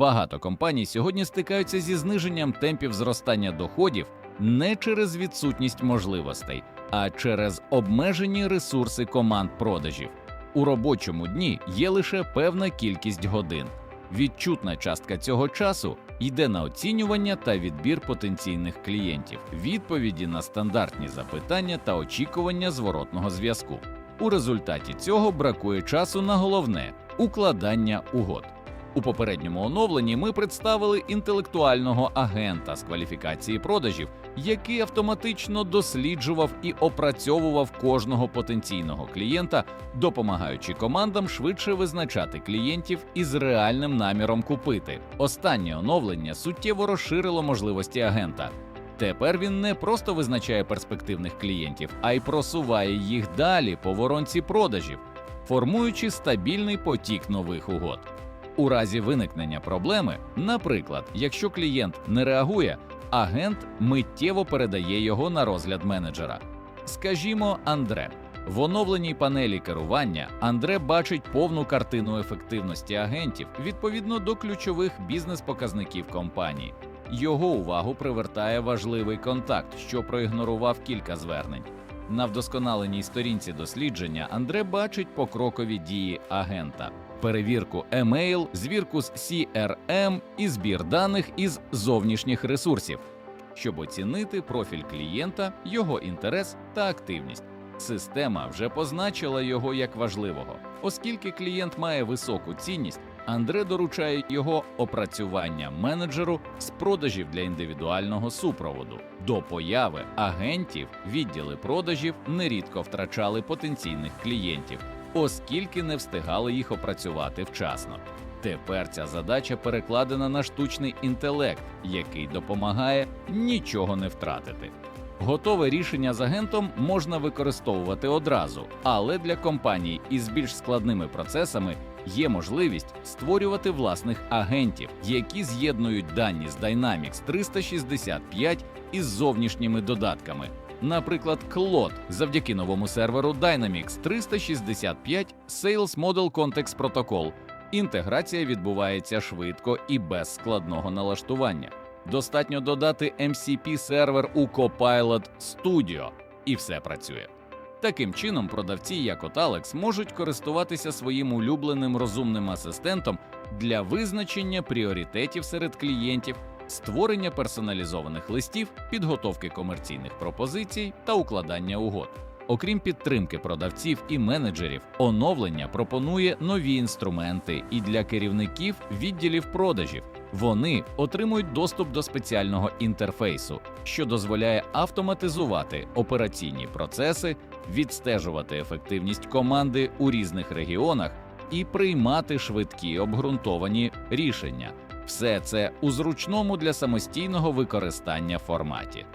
Багато компаній сьогодні стикаються зі зниженням темпів зростання доходів не через відсутність можливостей, а через обмежені ресурси команд продажів. У робочому дні є лише певна кількість годин. Відчутна частка цього часу йде на оцінювання та відбір потенційних клієнтів, відповіді на стандартні запитання та очікування зворотного зв'язку. У результаті цього бракує часу на головне укладання угод. У попередньому оновленні ми представили інтелектуального агента з кваліфікації продажів, який автоматично досліджував і опрацьовував кожного потенційного клієнта, допомагаючи командам швидше визначати клієнтів із реальним наміром купити. Останнє оновлення суттєво розширило можливості агента. Тепер він не просто визначає перспективних клієнтів, а й просуває їх далі по воронці продажів, формуючи стабільний потік нових угод. У разі виникнення проблеми, наприклад, якщо клієнт не реагує, агент миттєво передає його на розгляд менеджера. Скажімо, Андре. В оновленій панелі керування Андре бачить повну картину ефективності агентів відповідно до ключових бізнес-показників компанії. Його увагу привертає важливий контакт, що проігнорував кілька звернень. На вдосконаленій сторінці дослідження Андре бачить покрокові дії агента, перевірку емейл, звірку з CRM і збір даних із зовнішніх ресурсів, щоб оцінити профіль клієнта, його інтерес та активність. Система вже позначила його як важливого, оскільки клієнт має високу цінність. Андре доручає його опрацювання менеджеру з продажів для індивідуального супроводу. До появи агентів відділи продажів нерідко втрачали потенційних клієнтів, оскільки не встигали їх опрацювати вчасно. Тепер ця задача перекладена на штучний інтелект, який допомагає нічого не втратити. Готове рішення з агентом можна використовувати одразу, але для компаній із більш складними процесами є можливість створювати власних агентів, які з'єднують дані з Dynamics 365 із зовнішніми додатками. Наприклад, Claude завдяки новому серверу Dynamics 365 Sales Model Context Protocol. Інтеграція відбувається швидко і без складного налаштування. Достатньо додати MCP сервер у Copilot Studio, і все працює. Таким чином, продавці, як от Alex, можуть користуватися своїм улюбленим розумним асистентом для визначення пріоритетів серед клієнтів, створення персоналізованих листів, підготовки комерційних пропозицій та укладання угод. Окрім підтримки продавців і менеджерів, оновлення пропонує нові інструменти і для керівників відділів продажів. Вони отримують доступ до спеціального інтерфейсу, що дозволяє автоматизувати операційні процеси, відстежувати ефективність команди у різних регіонах і приймати швидкі обґрунтовані рішення. Все це у зручному для самостійного використання форматі.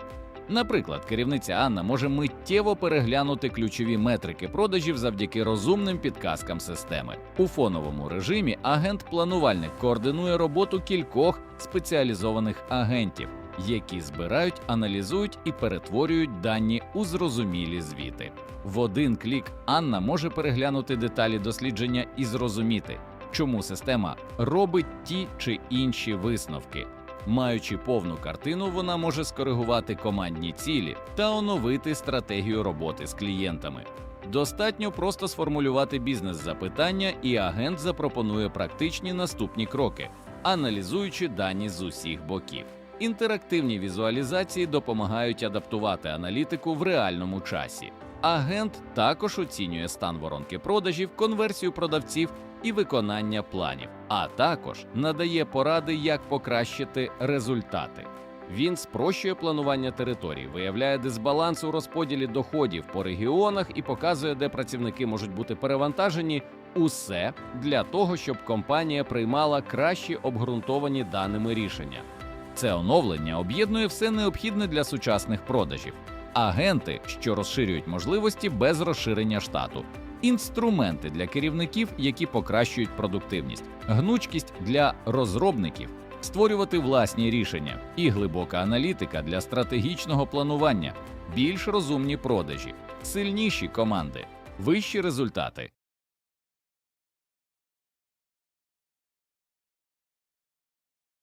Наприклад, керівниця Анна може миттєво переглянути ключові метрики продажів завдяки розумним підказкам системи. У фоновому режимі агент-планувальник координує роботу кількох спеціалізованих агентів, які збирають, аналізують і перетворюють дані у зрозумілі звіти. В один клік Анна може переглянути деталі дослідження і зрозуміти, чому система робить ті чи інші висновки. Маючи повну картину, вона може скоригувати командні цілі та оновити стратегію роботи з клієнтами. Достатньо просто сформулювати бізнес-запитання, і агент запропонує практичні наступні кроки, аналізуючи дані з усіх боків. Інтерактивні візуалізації допомагають адаптувати аналітику в реальному часі. Агент також оцінює стан воронки продажів, конверсію продавців і виконання планів, а також надає поради, як покращити результати. Він спрощує планування територій, виявляє дисбаланс у розподілі доходів по регіонах і показує, де працівники можуть бути перевантажені. Усе для того, щоб компанія приймала кращі обґрунтовані даними рішення. Це оновлення об'єднує все необхідне для сучасних продажів, агенти, що розширюють можливості без розширення штату, інструменти для керівників, які покращують продуктивність, гнучкість для розробників, створювати власні рішення і глибока аналітика для стратегічного планування, більш розумні продажі, сильніші команди, вищі результати.